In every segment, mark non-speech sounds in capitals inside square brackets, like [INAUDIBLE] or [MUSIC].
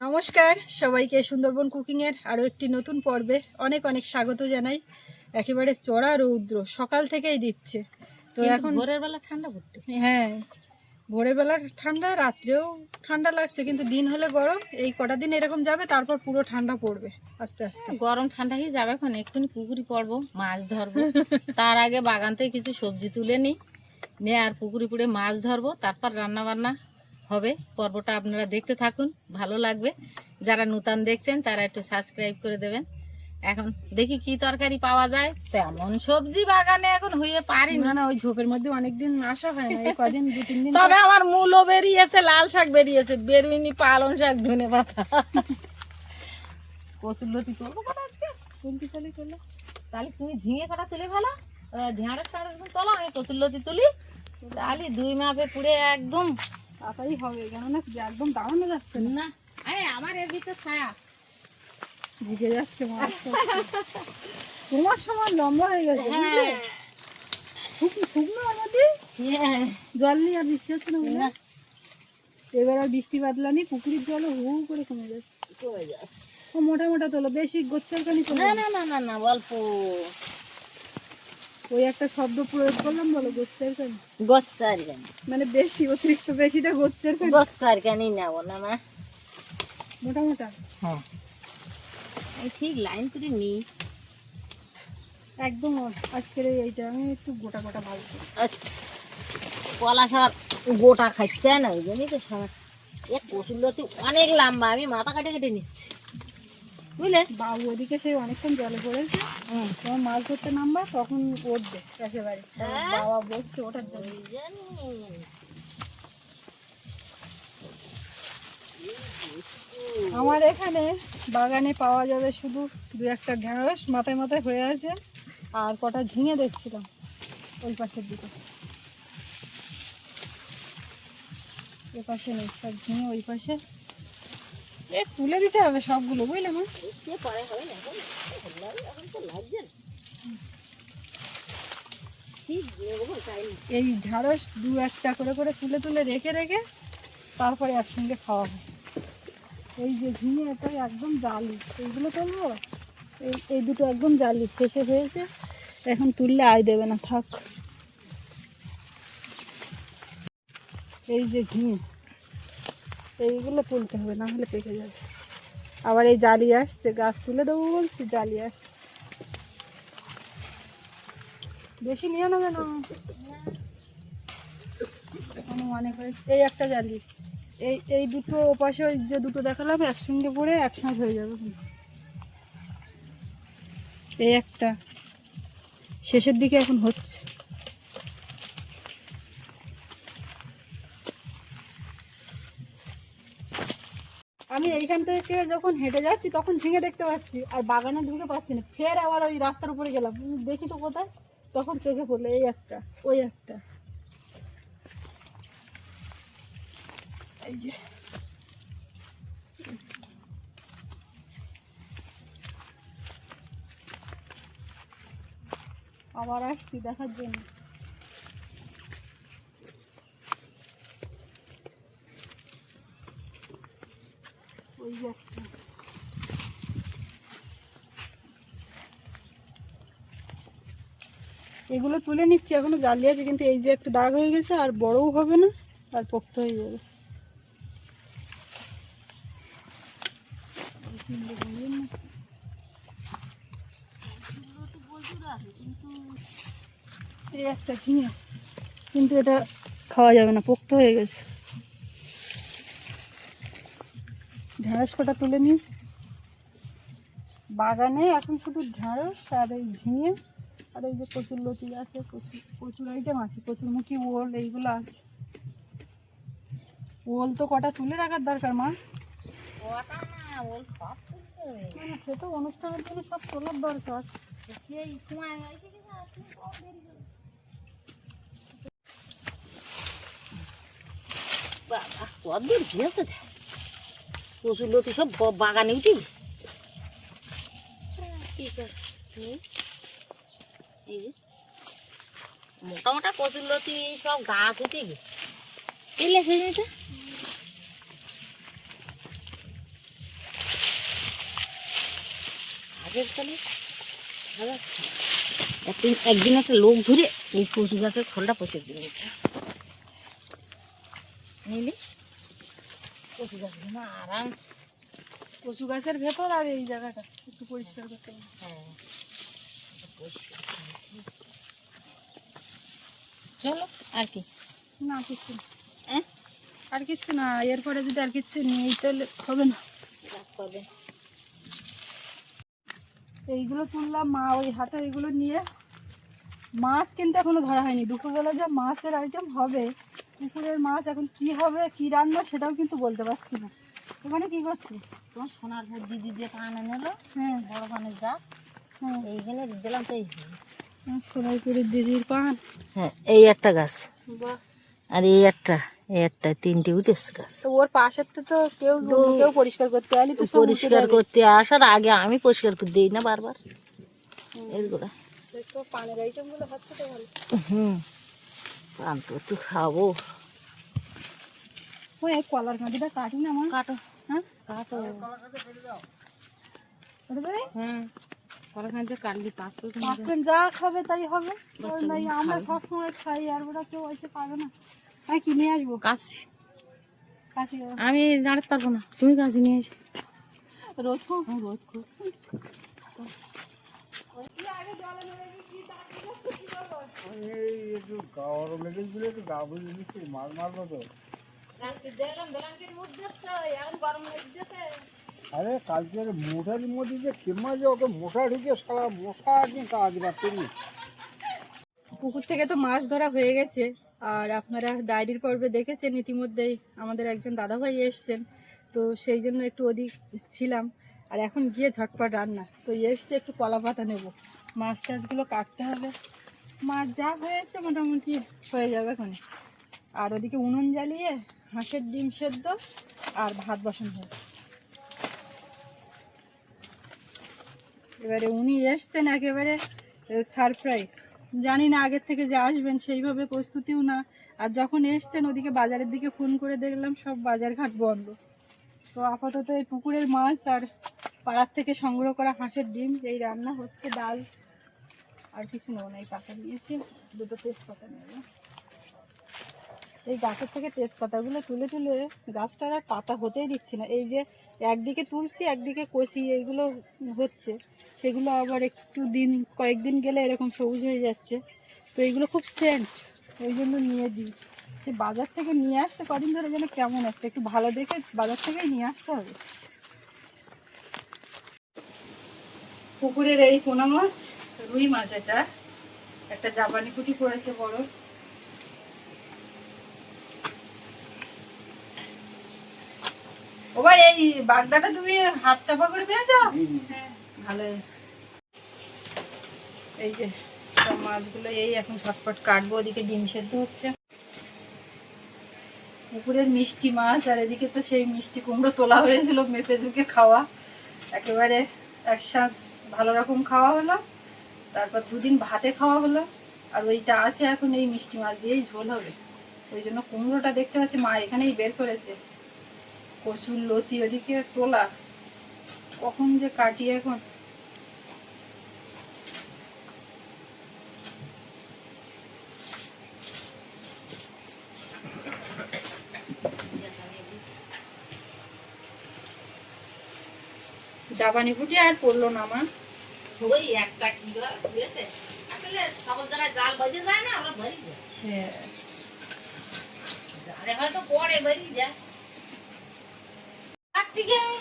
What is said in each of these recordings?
নমস্কার সবাইকে সুন্দরবন কুকিংয়ের আরও একটি নতুন পর্বে অনেক অনেক স্বাগত জানাই। একেবারে চড়া রৌদ্র সকাল থেকেই দিচ্ছে। তো এখন ভোরের বেলা ঠান্ডা পড়তে। হ্যাঁ ভোরের বেলা ঠান্ডা রাত্রেও ঠান্ডা লাগছে কিন্তু দিন হলে গরম এই কটা দিন এরকম যাবে তারপর পুরো ঠান্ডা পড়বে আস্তে আস্তে। গরম ঠান্ডা হয়ে যাবে এখন এক্ষুনি পুকুরি পড়ব মাছ ধরবো। তার আগে বাগান থেকে কিছু সবজি তুলে নিই নিয়ে আর পুকুরি পুড়ে মাছ ধরবো তারপর রান্না বান্না হবে। পর্বটা আপনারা দেখতে থাকুন ভালো লাগবে। যারা নূতন দেখছেন তারা একটু সাবস্ক্রাইব করে দেবেন। এখন দেখি কি তরকারি পাওয়া যায়। তেমন সবজি বাগানে এখন হয়ে পারি না। না ওই ঝোপের মধ্যে অনেকদিন আসা হয় না। কদিন দু তিন দিন তবে আমার মূলো বেরিয়েছে লাল শাক বেরিয়েছে। বেরোয়নি পালং শাক ধনে পাতা। কচুর লতি করব কটা আজকে? তুলতে চালি করলে। তাহলে তুমি ঝিঙে কটা তুলে ফেলো। ঝাড়ের টাড়ের তোলো আমি কচুর লতি তুলি। তাহলে দুই মাপে পুড়ে একদম তাড়াতাড়ি হবে কেননা একদম দাঁড়ানো যাচ্ছে না। আরে আমার এর ভিতর ছায়া। ঢুকে যাচ্ছে তোমার লম্বা হয়ে গেছে হ্যাঁ। শুকনো হ্যাঁ। জল নেই আর বৃষ্টি হচ্ছে না এবার আর বৃষ্টি বাদলা নেই পুকুরের জল হু করে কমে যাচ্ছে। কমে যাচ্ছে। ও মোটা মোটা তোলো বেশি গোচ্চার কানি। না না না না অল্প। ওই একটা শব্দ প্রয়োগ করলাম বলো গোচ্চার কানি? গচ্ছার কেন? মানে বেশি অতিরিক্ত বেশিটা গোচ্চার কানি? গচ্ছার কেনই নেব না মা? মোটা মোটা হ্যাঁ ঠিক লাইন করে নিই। একদম আজকের এইটা আমি একটু গোটা গোটা ভাবছি আচ্ছা। কলা শাক গোটা খাচ্ছে না ওই জন্যই তো সমস্যা। এ কচুরলতি অনেক লম্বা আমি মাথা কাটে কেটে নিচ্ছি। বুঝলে? বাবু ওদিকে সেই অনেকক্ষণ জলে পড়েছে। তোমার মাছ ধরতে নামবা তখন উঠবে একেবারে। হ্যাঁ? বাবা বলছে ওটার জন্য। আমার এখানে বাগানে পাওয়া যাবে শুধু দু একটা ঢেঁড়স মাথায় মাথায় হয়ে আছে আর কটা ঝিঙে দেখছিলাম ওই পাশের দিকে। এ পাশে নেই সব ঝিঙে ওই পাশে। এ তুলে দিতে হবে সবগুলো বুঝলে মা? সে পরে হবে না এখন এখন লাগে, এখন তো লাগছে না। ঠিক নেব তাই না। এই ঢেঁড়স দু একটা করে করে তুলে তুলে রেখে রেখে তারপরে একসঙ্গে খাওয়া হয় এই যে ঝিঙে এটা একদম জালি এইগুলো তুলবো এই এই দুটো একদম জালি শেষে হয়েছে। এখন তুললে আয় দেবে না থাক। এই যে ঝিঙে। এইগুলো তুলতে হবে, না হলে পেকে যাবে। আবার এই জালি আসছে, গাছ তুলে দেবো বলছি, জালি আসছে। বেশি নিও না কেন? করি এই একটা জালি। এই এই দুটো ওপাশে ওই যে দুটো দেখালাম, একসঙ্গে পড়ে একসাথে হয়ে যাবে। এই একটা। শেষের দিকে এখন হচ্ছে। আমি এইখান থেকে যখন হেঁটে যাচ্ছি, তখন ঝিঙে দেখতে পাচ্ছি, আর বাগানে ঢুকে পাচ্ছি না। ফের আবার ওই রাস্তার উপরে গেলাম। দেখি তো কোথায়। তখন চোখে পড়ল এই একটা, ওই একটা। এই যে। আবার আসছি দেখার জন্য। এগুলো তুলে নিচ্ছি, এখনও জালি আছে কিন্তু এই যে একটু দাগ হয়ে গেছে, আর বড়ও হবে না, আর পোক্ত হয়ে যাবে। এই একটা ঝিঙে, কিন্তু এটা খাওয়া যাবে না, পোক্ত হয়ে গেছে। ঢেঁড়স কটা তুলে নিই বাগানে এখন শুধু ঢেঁড়স আর এই ঝিঙে আর এই যে কচুর লতি আছে প্রচুর প্রচুর আইটেম আছে কচুরমুখী ওল এইগুলো আছে ওল তো কটা তুলে রাখার দরকার মা সে তো অনুষ্ঠানের জন্য সব তোলার দরকার তুমি কম দেরি। বাবা, গিয়েছে। কচুর লতি সব বাগানে উঠি। মোটামোটা কচুর লতি সব গাছ উঠে গে একদিন একদিন একটা লোক ধরে এই কচু গাছের খোলটা পয়সা দিল নিলি? কচু গাছগুলো আরামসে কচু গাছের ভেতর আর এই জায়গাটা একটু পরিষ্কার করতে হবে। হ্যাঁ পরিষ্কার চলো আর কি? না কিচ্ছু না। হ্যাঁ? আর কিচ্ছু না এরপরে যদি আর কিচ্ছু নেই তাহলে হবে না। এইগুলো তুললাম মা ওই হাতে এইগুলো নিয়ে। মাছ কিন্তু এখনও ধরা হয়নি। দুপুরবেলা যে মাছের আইটেম হবে পুকুরের মাছ এখন কি হবে কি রান্না সেটাও কিন্তু বলতে পারছি না। ওখানে কি করছি? তোমার সোনার ভোট দিদি দিয়ে পান এনেলো হ্যাঁ। বড় পানের যা হ্যাঁ। এইখানে দিলাম তো এই সোনাইপুরের দিদির পান। হ্যাঁ এই একটা গাছ। আর এই একটা এই একটা তিনটে উঠেছে গাছ। ওর পাশের তো কেউ কেউ পরিষ্কার করতে আলি তো পরিষ্কার করতে আসার আগে আমি পরিষ্কার করে দিই না বারবার। পানের আইটেমগুলো হচ্ছে তো হুম। পান তো একটু খাব। ওই এই কলার কাঁদিটা কাটি না আমার কাটো। হ্যাঁ? কাটো। হুম কলাখানিতে কাটলি পাক মাখন যা খাবে তাই হবে। নাই আমরা। সবসময় খাই আর ওরা কেউ এসে পাবে না। আমি কিনে আসব? কাশি। কাশি আমি দাঁড়াতে পারব না। তুমি কাশি নিয়ে এসো। রোজ খুব রোদ খুব আরে কালকের মোটার মধ্যে যে কিমা যে ওকে মশা ঢুকে সারা মশা একদিন কাজ রাত্রি পুকুর থেকে তো মাছ ধরা হয়ে গেছে। আর আপনারা ডায়েরির পর্বে দেখেছেন ইতিমধ্যেই আমাদের একজন দাদাভাই এসছেন, তো সেই জন্য একটু ওদিক ছিলাম। আর এখন গিয়ে ঝটপট রান্না। তো এসছে একটু কলা পাতা নেব। মাছ টাছগুলো কাটতে হবে। মাছ যা হয়েছে মোটামুটি হয়ে যাবে এখন আর ওদিকে উনুন জ্বালিয়ে হাঁসের ডিম সেদ্ধ আর ভাত বসানো হবে। এবারে উনি এসছেন একেবারে সারপ্রাইজ জানি না আগের থেকে যে আসবেন, সেইভাবে প্রস্তুতিও না। আর যখন এসছেন, ওদিকে বাজারের দিকে ফোন করে দেখলাম সব বাজার ঘাট বন্ধ। তো আপাতত এই পুকুরের মাছ আর পাড়ার থেকে সংগ্রহ করা হাঁসের ডিম, এই রান্না হচ্ছে ডাল। আর কিছু নেব না, এই পাতা নিয়েছি, দুটো তেজপাতা নেব। এই গাছের থেকে তেজপাতাগুলো তুলে তুলে গাছটার আর পাতা হতেই দিচ্ছি না। এই যে একদিকে তুলছি, একদিকে কষি, এইগুলো হচ্ছে। সেগুলো আবার একটু দিন, কয়েকদিন গেলে এরকম সবুজ হয়ে যাচ্ছে। তো এইগুলো খুব সেন্ট ওই জন্য নিয়ে দিই। সে বাজার থেকে নিয়ে আসতে কদিন ধরে যেন কেমন একটা, একটু ভালো দেখে বাজার থেকেই নিয়ে আসতে হবে। পুকুরের এই পোনা মাছ রুই মাছ এটা। একটা জাপানি কুটি পড়েছে বড়। ও ভাই এই বাগদাটা তুমি হাত চাপা করে পেয়েছ? হ্যাঁ ভালো এই যে সব মাছগুলো এই এখন ঝটপট কাটবো ওদিকে ডিম সেদ্ধ হচ্ছে। পুকুরের মিষ্টি মাছ আর এদিকে তো সেই মিষ্টি কুমড়ো তোলা হয়েছিল মেপে ঝুঁকে খাওয়া। একেবারে এক শ্বাস ভালো রকম খাওয়া হলো। তারপর দুদিন ভাতে খাওয়া হলো, আর ওইটা আছে এখন এই মিষ্টি মাছ দিয়েই ঝোল হবে। ওই জন্য কুমড়োটা দেখতে পাচ্ছি, মা এখানেই বের করেছে। কচুর লতি ওদিকে তোলা কখন যে কাটি এখন। ডাবানি ফুটে আর পড়ল না আমার ওই একটা কি হয়েছে আসলে সকল জায়গায় জাল বাজে যায় না আমরা বাড়ি যাই হ্যাঁ। জালে হয়তো পরে বাড়ি যায়। আর ঠিক আছে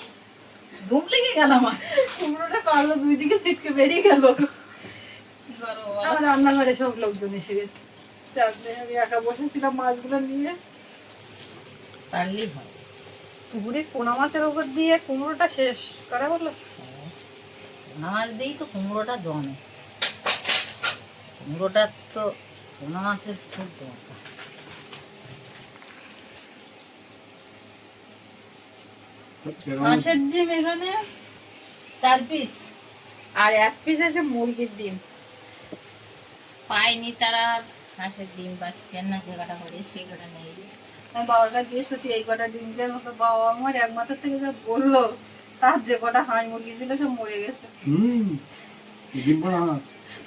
ঘুম লেগে গেল আমার। কুমড়োটা পারল দুই দিকে ছিটকে বেরিয়ে গেল। কি করো আমার রান্নাঘরে সব লোকজন এসে গেছে। আমি একা বসেছিলাম মাছগুলো নিয়ে। হয় পুকুরের পোনা মাছের ওপর দিয়ে কুমড়োটা শেষ। করা হলো পোনা মাছ দিয়েই তো কুমড়োটা জমে। কুমড়োটা তো পোনা মাছের খুব দরকার। মাছের ডিম এখানে? চার পিস আর এক পিস আছে মুরগির ডিম। পাইনি তারা হাঁসের ডিম বা কেনা জায়গাটা করে সেই কটা নেই। বাবার কাছে জিজ্ঞেস করছি এই কটা ডিম যে বাবা আমার এক মাথার থেকে যা বলল। তার যে কটা হাঁস মুরগি ছিল সব মরে গেছে। হুম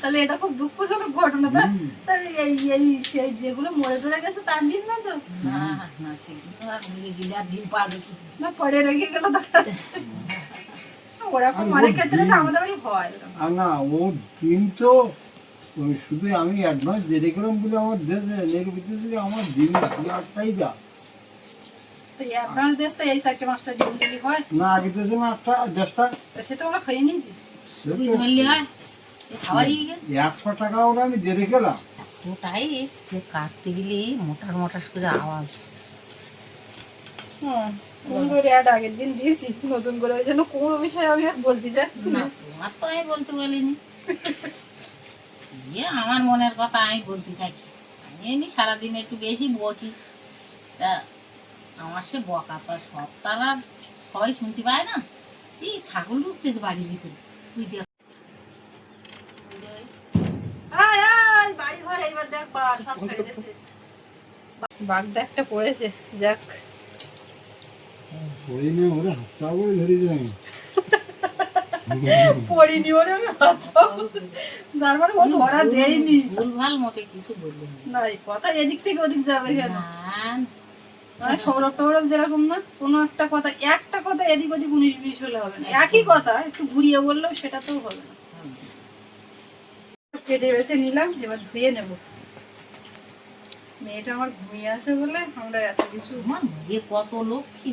তাহলে এটা খুব দুঃখজনক ঘটনা। তা তাহলে এই এই সেই যেগুলো মরে টরে গেছে তার ডিম না তো? না করে? পরে রেখে গেল ওরকম অনেক ক্ষেত্রে তো আমাদের বাড়ি হয় না ও ডিম তো শুধু আমি অ্যাডভান্স দিয়ে রেখেলাম বলে আমার দেশে বিদেশে আমার ডিম চাহিদা। অ্যাডভান্স দেশ এই চারটে পাঁচটা ডিম দিলি হয়। না আগে সে তো আমরা নিয়েছি। হয়? এ খাওয়াই গেল একশো টাকা ওটা আমি দিয়ে রেখেলাম ওটাই সে কাটতে গেলে মোটার মোটাস করে আওয়াজ। ফোন করে অ্যাড আগের দিন দিয়েছি নতুন করে। ওই জন্য কোনো বিষয়ে আমি আর বলতে চাচ্ছি না। না তোমার তো আমি বলতে বলিনি। ইয়ে আমার মনের কথা আমি বলতে থাকি। আমি এমনি সারাদিন একটু বেশি বকি। তা আমার সে বকা তো সব। তার সবাই শুনতে পায় না? এই ছাগল ঢুকতেছে বাড়ির ভিতরে। তুই দেখ। আয় আয় বাড়ি ঘর এইবার দেখ বা সব ছেড়ে দিয়েছে। বাগদা একটা পড়েছে যাক। পরে ওরা হাত চা করে ধরে যাই [LAUGHS] পড়িনি ওরে আমি হাতছাও। তার মানে ও ধরা দেয়নি। ভুলভাল মোটে কিছু বললি না। না এই কথা এদিক থেকে ওদিক যাবে কেন? মানে সৌরভ টৌরভ যেরকম না কোনো একটা কথা একটা কথা এদিক ওদিক উনিশ বিশ হলে হবে না। একই কথা একটু ঘুরিয়ে বললেও সেটা তো হবে না। কেটে বেছে নিলাম এবার ধুয়ে নেব। মেয়েটা আমার ঘুমিয়ে আছে বলে আমরা এত কিছু আমার মেয়ে কত লক্ষ্মী।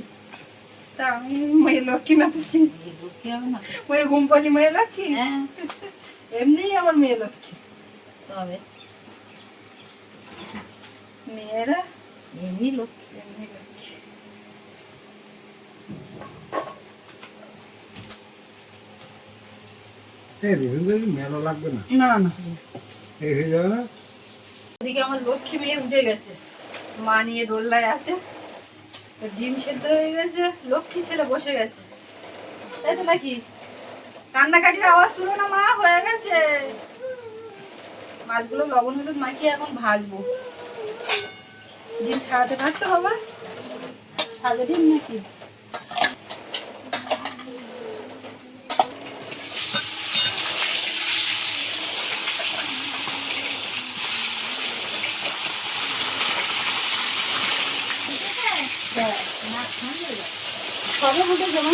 তা আমি মেয়ে লক্ষ্মী না তো কি মেয়ে লক্ষ্মী হবে না। ঘুম পালি মেয়ে লক্ষ্মী? হ্যাঁ। এমনিই আমার মেয়ে লক্ষ্মী। তবে? মেয়েরা এমনি লক্ষ্মী এমনি লক্ষ্মী। মেলা লাগবে না? না না। এই হয়ে যাবে না? ওদিকে আমার লক্ষ্মী মেয়ে উঠে গেছে। মা নিয়ে দোল্লায় আছে। তো ডিম সেদ্ধ হয়ে গেছে লক্ষ্মী ছেলে বসে গেছে। তাই তো নাকি? কান্নাকাটির আওয়াজ তুলো না মা হয়ে গেছে। মাছগুলো লবণ হলুদ মাখিয়ে এখন ভাজবো। ডিম ছাড়াতে পারছ বাবা? সাজো ডিম নাকি? সবে উঠেছে মা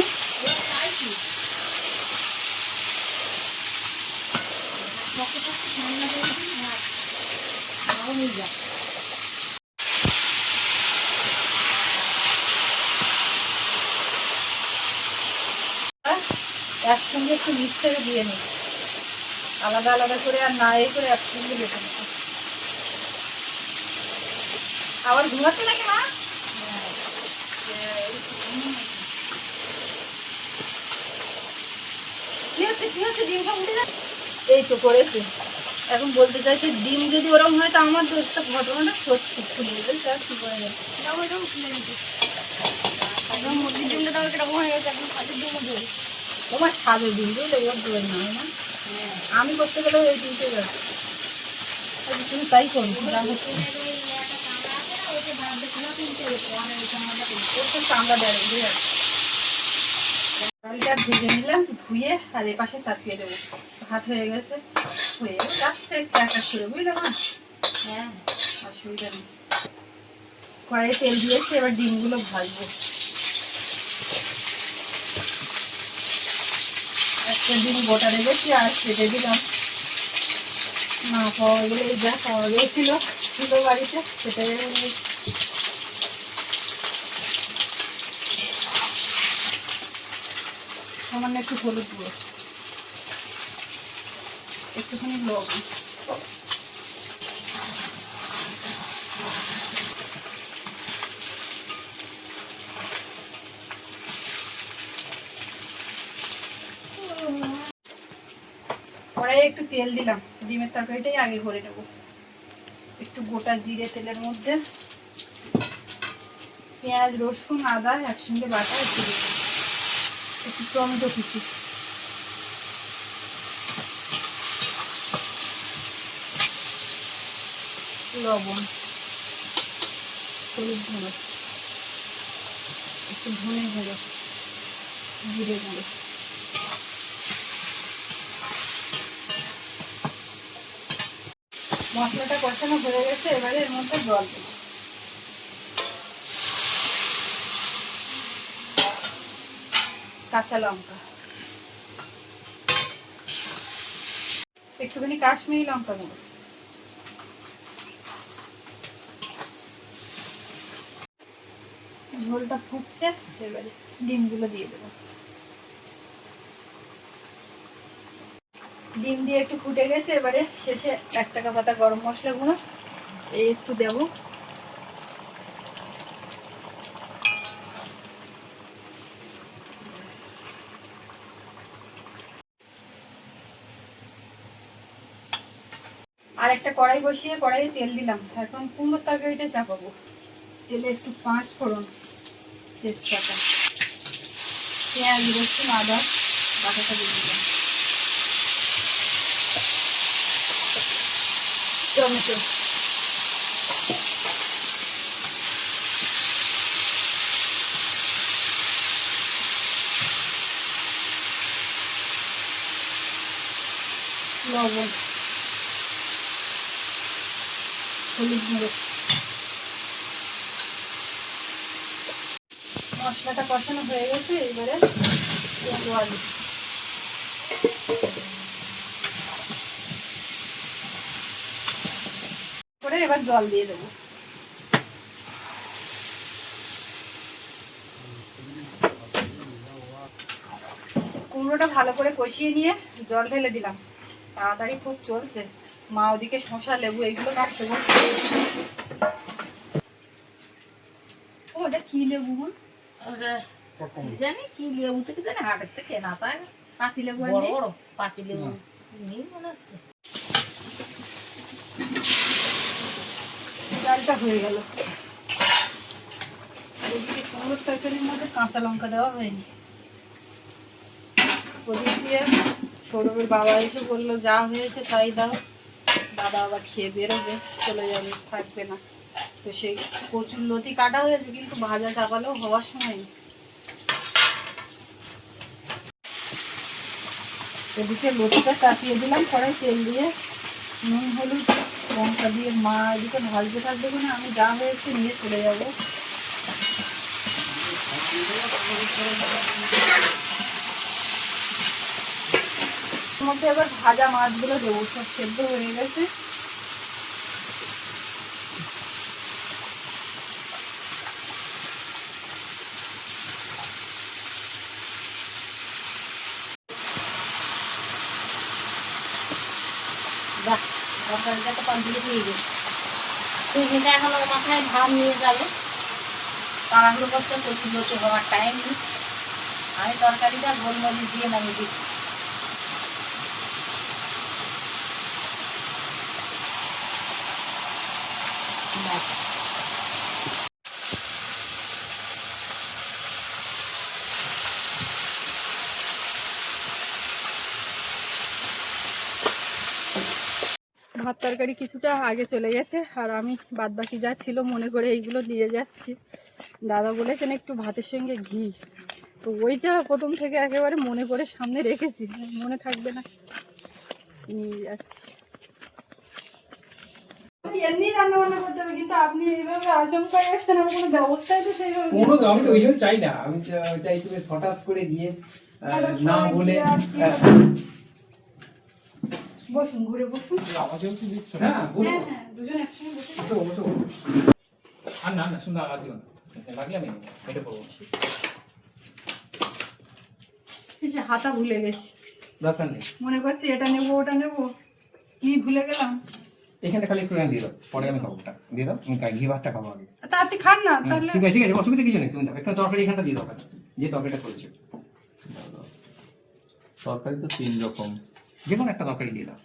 একসঙ্গে একটু মিক্সারে দিয়ে নিই। আলাদা আলাদা করে আর না এই করে একসঙ্গে বেটে নিই। আবার ঘুমাচ্ছে নাকি মা? এই তো করেছে। এখন বলতে চাইছি ডিম যদি ওরকম হয় তো আমার দোষটা ঘটনাটা সত্যি। খুলে তার কি করে যাবে মুরগির ডিমটা তাও কীরকম হয়ে গেছে? এখন ডিমও তোমার সাজে ডিম বুঝলে ওর দেবে না না? আমি করতে গেলে ওই ডিমতে যাবে। আচ্ছা, তুমি তাই করো ভেজে নিলাম ধুয়ে আর এ পাশে চাপিয়ে দেবো। ভাত হয়ে গেছে হয়ে যাচ্ছে বুঝলে হ্যাঁ অসুবিধা নেই। তেল দিয়েছি এবার ডিমগুলো ভাজবো। ডিম গোটা রেখেছি আর কেটে দিলাম? না পাওয়া গেলে যা পাওয়া গিয়েছিল ছিল বাড়িতে সেটা সামান্য একটু হলুদ গুঁড়ো। একটুখানি লবণ। একটু তেল দিলাম, ডিমের তরকারিটাই আগে ভরে নেব। একটু গোটা জিরে তেলের মধ্যে পেঁয়াজ, রসুন, আদা একসঙ্গে বাটা একটু একটু টমেটো কুচি। লবণ, হলুদ গুঁড়ো, একটু ধনে গুঁড়ো, জিরে গুঁড়ো। মশলাটা কষানো হয়ে গেছে, এবারে এর মধ্যে জল দেবো। কাঁচা লঙ্কা। একটুখানি কাশ্মীরি লঙ্কা গুঁড়ো ঝোলটা ফুটছে, এবারে ডিমগুলো দিয়ে দেবো। ডিম দিয়ে একটু ফুটে গেছে, এবারে শেষে এক টাকা পাতা গরম মশলা গুঁড়ো, এই একটু দেবো। আর একটা কড়াই বসিয়ে কড়াইয়ে তেল দিলাম। এখন কুমড়োর তরকারিটা চাপাবো। তেলে একটু পাঁচ ফোড়ন তেজপাতা, পেঁয়াজ, রসুন, আদা বাটাটা দিয়ে দিলাম। টমেটো লবণ হলুদ গুঁড়ো মশলাটা কষানো হয়ে গেছে এবারে পেঁয়াজ করে এবার জল দিয়ে দেবো। কুমড়োটা ভালো করে কষিয়ে নিয়ে জল ঢেলে দিলাম। তাড়াতাড়ি খুব চলছে। মা ওদিকে শসা লেবু এইগুলো কাটতে বসছে ও ওটা কি লেবু? ওটা জানি কি লেবু থেকে জানি হাটের থেকে কেনা তাই পাতি লেবু আর নেই? বড়। পাতি লেবু নেই মনে হচ্ছে। ডালটা হয়ে গেল। কুমড়োর তরকারির মধ্যে কাঁচা লঙ্কা দেওয়া হয়নি। সৌরভের বাবা এসে বলল, যা হয়েছে তাই দাও। দাদা আবার খেয়ে বেরোবে, চলে যাবে, থাকবে না। তো সেই কচুর লতি কাটা হয়েছে, কিন্তু ভাজা চাপালেও হওয়ার সময় এদিকে লতিটা চাপিয়ে দিলাম, কড়াই তেল দিয়ে নুন, হলুদ লঙ্কা দিয়ে, মা এদিকে ভাজতে থাকবে না আমি যা হয়েছে নিয়ে চলে যাব। মধ্যে এবার ভাজা মাছগুলো দেবো, সব সেদ্ধ হয়ে গেছে। তরকারিটা তো কমপ্লিট দিয়ে গেছে। সুইমিটা ওর মাথায় ভাব নিয়ে যাবে। তাড়াহুড়ো করতে প্রচুর লোকে হওয়ার টাইম নেই। আমি তরকারিটা গোলমরিচ দিয়ে নামিয়ে দিচ্ছি। ব্যাস। ভাত তরকারি কিছুটা আগে চলে গেছে আর আমি বাদ বাকি যা ছিল মনে করে এইগুলো নিয়ে যাচ্ছি। দাদা বলেছেন একটু ভাতের সঙ্গে ঘি। তো ওইটা প্রথম থেকে একেবারে মনে করে সামনে রেখেছি মনে থাকবে না। নিয়ে যাচ্ছি। এমনি রান্না বান্না করতে হবে কিন্তু আপনি এইভাবে আচমকাই আসছেন আমার কোনো ব্যবস্থাই তো সেইভাবে কোনো আমি ওই জন্য চাই না আমি চাই তুমি হঠাৎ করে হঠাৎ না বলে বসুন ঘুরে বসুন। কি দিচ্ছ না। হ্যাঁ হ্যাঁ দুজন একসঙ্গে বসে বসো, বসো। আর না না শুনতে আওয়াজ দিও না। লাগলে আমি এটা করব এই হাতা ভুলে গেছি। দরকার নেই। মনে করছি এটা নেব ওটা নেব। কি ভুলে গেলাম? এখানটা খালি একটু দিয়ে দাও। পরে আমি খাব ওটা। দিয়ে দাও আমি ঘি ভাতটা খাব আগে। তা আপনি খান না তাহলে ঠিক আছে ঠিক আছে অসুবিধা কিছু নেই তুমি দাও। একটা তরকারি এখানটা দিয়ে দাও। যে তরকারিটা করেছ। তরকারি তো তিন রকম। যে কোনো একটা তরকারি দিয়ে দাও।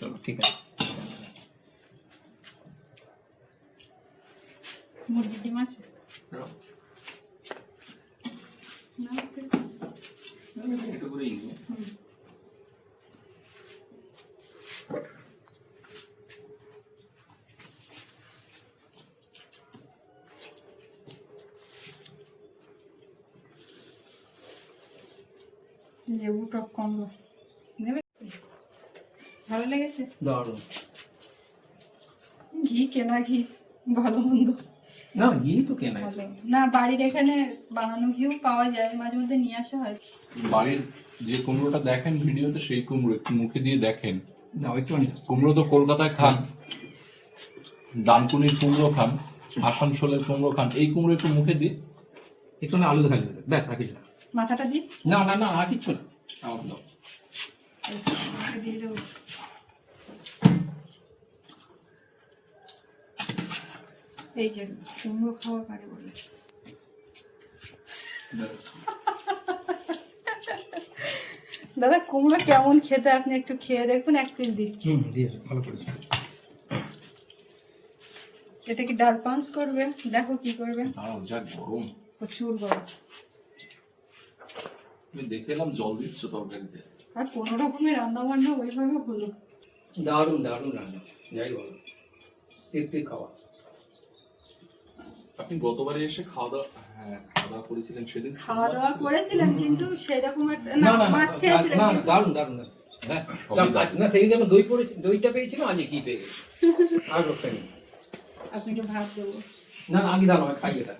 চলো ঠিক আছে। মুরগি ডিম আছে? না, একটু লেবু টক কমলো। নেবে? ভালো লেগেছে? দারুণ। ঘি কেনা ঘি ভালো মন্দ। না ঘি তো ভালো না বাড়ির এখানে বানানো ঘিও পাওয়া যায় মাঝে মধ্যে নিয়ে আসা হয়। বাড়ির যে কুমড়োটা দেখেন ভিডিওতে সেই কুমড়ো একটু মুখে দিয়ে দেখেন। না একটুখানি কুমড়ো তো কলকাতায় খান ডানকুনির কুমড়ো খান আসানসোলের কুমড়ো খান এই কুমড়ো একটু মুখে দিয়ে একটু না আলু দেখা যাবে ব্যাস আর কিছু না মাথাটা দিই না না না আর কিচ্ছু না। আমার দাও এই যে, দিয়ে দেবো এই যে কুমড়ো খাওয়া কারে বলে দাদা কুমড়ো কেমন খেতে? আপনি একটু খেয়ে দেখুন এক পিস দিচ্ছি। ভালো করেছ এটা কি ডাল পান্স করবে? দেখো কি করবে। দাঁড়াও যা গরম। প্রচুর গরম। তুমি দেখে এলাম জল দিচ্ছ তরকারিতে। আর কোনো রকমের রান্না বান্না ওইভাবে হলো দারুণ দারুণ রান্না যাই বলো। তৃপ্তি খাওয়া। আপনি গতবারে এসে খাওয়া দাওয়া হ্যাঁ খাওয়া দাওয়া করেছিলেন সেদিন খাওয়া দাওয়া করেছিলেন কিন্তু সেরকম একটা না না না না মাছ না খেয়েছিলেন না, দারুণ দারুণ না, সেই যেমন দই পড়েছি দইটা পেয়েছিলাম আজকে কি পেয়ে গেছি [LAUGHS] আর রোগটা নেই। আপনাকে ভাত দেবো। না না আগে আমি খাই এটা।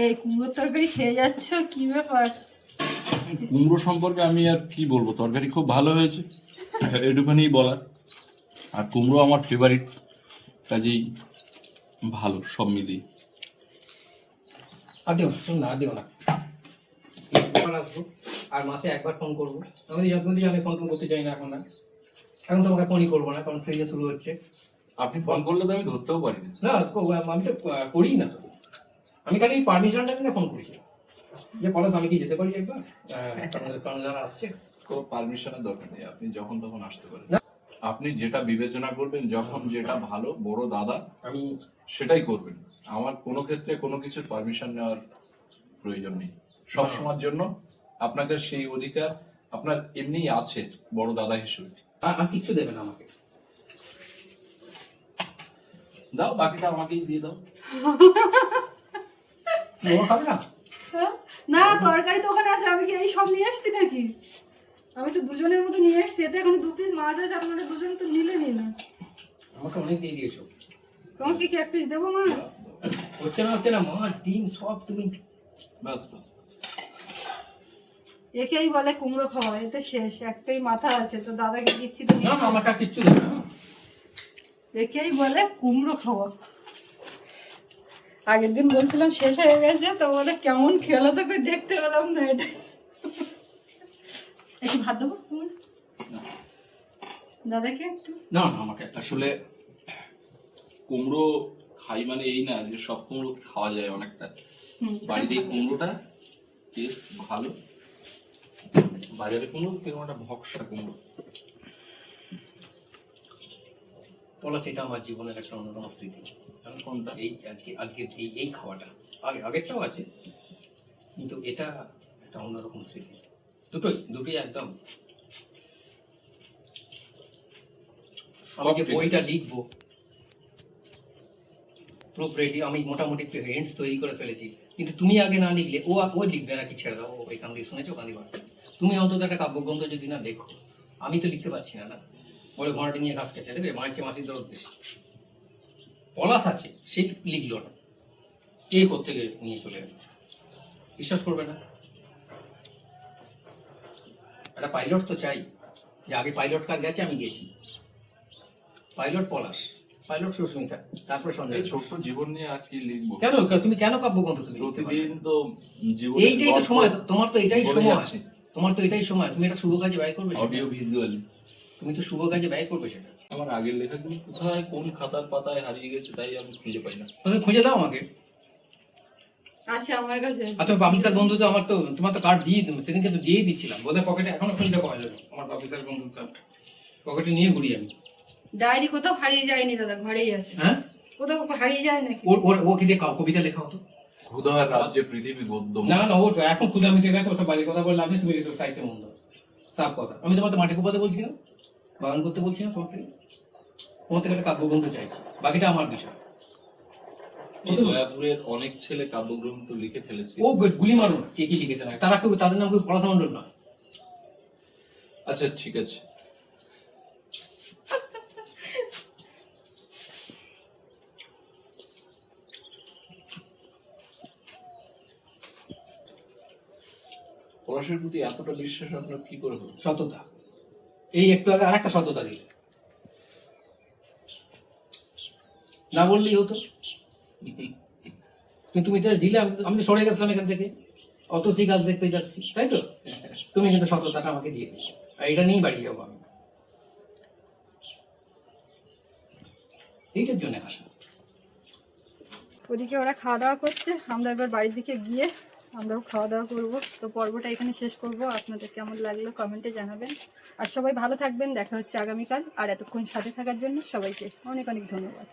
এই কুমড়োর তরকারি খেয়ে যাচ্ছ? কি ব্যাপার? কুমড়ো সম্পর্কে আমি আর কি বলব? তরকারি খুব ভালো হয়েছে এটুখানি বলার। আর কুমড়ো আমার ফেভারিট কাজেই ভালো সব মিলিয়ে। আর দিও না আর দিও না। আসব আর মাসে একবার ফোন করব। আমি যতদিন জানি ফোন ফোন করতে চাই না এখন না এখন তোমাকে ফোনই করব না কারণ সিরিয়াস শুরু হচ্ছে। আপনি ফোন করলে তো আমি ধরতেও পারি না। না আমি তো করি না। আমি খালি পারমিশনটা নিয়ে ফোন করেছি যে পলাশ আমি কি যেতে পারি একবার? যারা আসছে। কোনো পারমিশনের দরকার নেই আপনি যখন তখন আসতে পারেন। আপনি যেটা বিবেচনা করবেন যখন যেটা ভালো বড় দাদা আমি সেটাই করবেন। আমার কোনো ক্ষেত্রে কোনো কিছুর পারমিশন নেওয়ার প্রয়োজন নেই। সব সময়ের জন্য আপনাদের সেই অধিকার আপনার এমনিই আছে বড় দাদা হিসেবে। আর আর কিচ্ছু দেবে না আমাকে। দাও বাকিটা আমাকেই দিয়ে দাও। [LAUGHS] মোমো খাবে না? হ্যাঁ? না তরকারি তো ওখানে আছে আমি কি এই সব নিয়ে আসছি নাকি? আমি তো দুজনের মতো নিয়ে আসছি এতে এখন দু পিস মাছ আছে আপনারা দুজন তো নিলে নিন আমাকে অনেক দিয়ে দিয়েছ। তোমাকে কি এক পিস দেবো মা? হচ্ছে না হচ্ছে না মাছ ডিম সব তুমি ব্যাস ব্যাস একেই বলে কুমড়ো খাওয়া এতে শেষ একটাই মাথা আছে তো দাদাকে দিচ্ছি তো না কিচ্ছু না। একেই বলে কুমড়ো খাওয়া। আগের দিন বলছিলাম শেষ হয়ে গেছে তো বলে কেমন খেলো তো কই দেখতে পেলাম না এটা। একটু ভাত দেবো? কুমড়ো? দাদাকে একটু? না না আমাকে আসলে কুমড়ো খাই মানে এই না যে সব কুমড়ো খাওয়া যায় অনেকটা। বাড়িতে কুমড়োটা টেস্ট ভালো। বাজারে কুমড়ো কীরকম একটা ভক্সা কুমড়ো। পলাশ এটা আমার জীবনের একটা অন্যতম স্মৃতি। কোনটা? এই আজকে আজকে এই এই খাওয়াটা। আগে আগেরটাও আছে কিন্তু এটা একটা অন্যরকম স্মৃতি। দুটোই দুটোই একদম। আমি যে বইটা লিখব প্রুফ রেডি আমি মোটামুটি হেন্ডস তৈরি করে ফেলেছি। কিন্তু তুমি আগে না লিখলে ও ও লিখবে নাকি ছেড়ে দাও ও এখান দিয়ে শুনেছো বাড়বে। তুমি অন্তত একটা কাব্যগ্রন্থ যদি না লেখো আমি তো লিখতে পারছি না না? বলে ঘোড়াটি নিয়ে ঘাস খেতে দেখবে মায়ের চেয়ে মাসির দরদ বেশি। পলাশ আছে সে লিখলো না। কে কোথেকে নিয়ে চলে গেল? বিশ্বাস করবে না। একটা পাইলট তো চাই যে আগে পাইলট কার গেছে আমি গেছি। পাইলট পলাশ পাইলট সুস্মিতা তারপরে সঞ্জয়। ছোট্ট জীবন নিয়ে আর কি লিখব? কেন? তুমি কেন কাব্যগ্রন্থ তুমি প্রতিদিন তো জীবন এইটাই তো সময় তোমার তো এটাই সময়। যাচ্ছি। তোমার তো এটাই সময় তুমি এটা শুভ কাজে ব্যয় করবে। অডিও ভিজুয়াল তুমি তো শুভ কাজে ব্যয় করবে সেটা। আমার আগের লেখাগুলো কোথায় কোন খাতার পাতায় হারিয়ে গেছে তাই আমি খুঁজে পাই না। তুমি খুঁজে দাও আমাকে। আছে আমার কাছে। আর তোমার বন্ধু তো আমার তো তোমার তো কার্ড দিয়ে দিল সেদিনকে তো দিয়েই দিচ্ছিলাম। বোধহয় পকেটে এখনও খুঁজলে পাওয়া যাবে আমার পাবলিশার বন্ধুর কার্ড পকেটে নিয়ে ঘুরি আমি। ডায়েরি কোথাও হারিয়ে যায়নি দাদা ঘরেই আছে। হ্যাঁ? কোথাও হারিয়ে যায় নাকি? ওর ওর ওকে দিয়ে কবিতা লেখা হতো? ক্ষুধার রাজ্যে পৃথিবী গদ্য না না ওর এখন ওটা বাজে কথা বললে আপনি তুমি একটু সাইডে মন দাও সাফ কথা। আমি তোমার তো মাটি কোপাতে বলছি না? বাগান করতে বলছি না তোমার তোমার থেকে একটা কাব্যগ্রন্থ চাইছি। বাকিটা আমার বিষয়। এই দয়াপুরের অনেক ছেলে কাব্যগ্রন্থ লিখে ফেলেছে। ও গুলি মারো না কে কি লিখেছে না। তারা কেউ তাদের নাম কেউ পড়াশোনা মন্ডল নয়। আচ্ছা ঠিক আছে। পড়াশোনার প্রতি এতটা বিশ্বাস আপনার কি করে হলো? সততা। এই একটু আগে আর একটা সততা দিলে না বললেই হতো। কিন্তু তুমি যেটা দিলে, আমি তো- সরে গেছিলাম এখান থেকে। অত সি গাছ দেখতে যাচ্ছি, তাই তো? তুমি কিন্তু সততাটা আমাকে দিয়ে আর এটা নিয়েই বাড়ি যাব আমি। এইটার জন্য আসা ওদিকে ওরা খাওয়া দাওয়া করছে, আমরা এবার বাড়ির দিকে গিয়ে আমরাও খাওয়া দাওয়া করব। তো পর্বটা এখানে শেষ করব। আপনাদের কেমন লাগল কমেন্টে জানাবেন। আর সবাই ভালো থাকবেন, দেখা হচ্ছে আগামীকাল। আর এতক্ষণ সাথে থাকার জন্য সবাইকে অনেক অনেক ধন্যবাদ।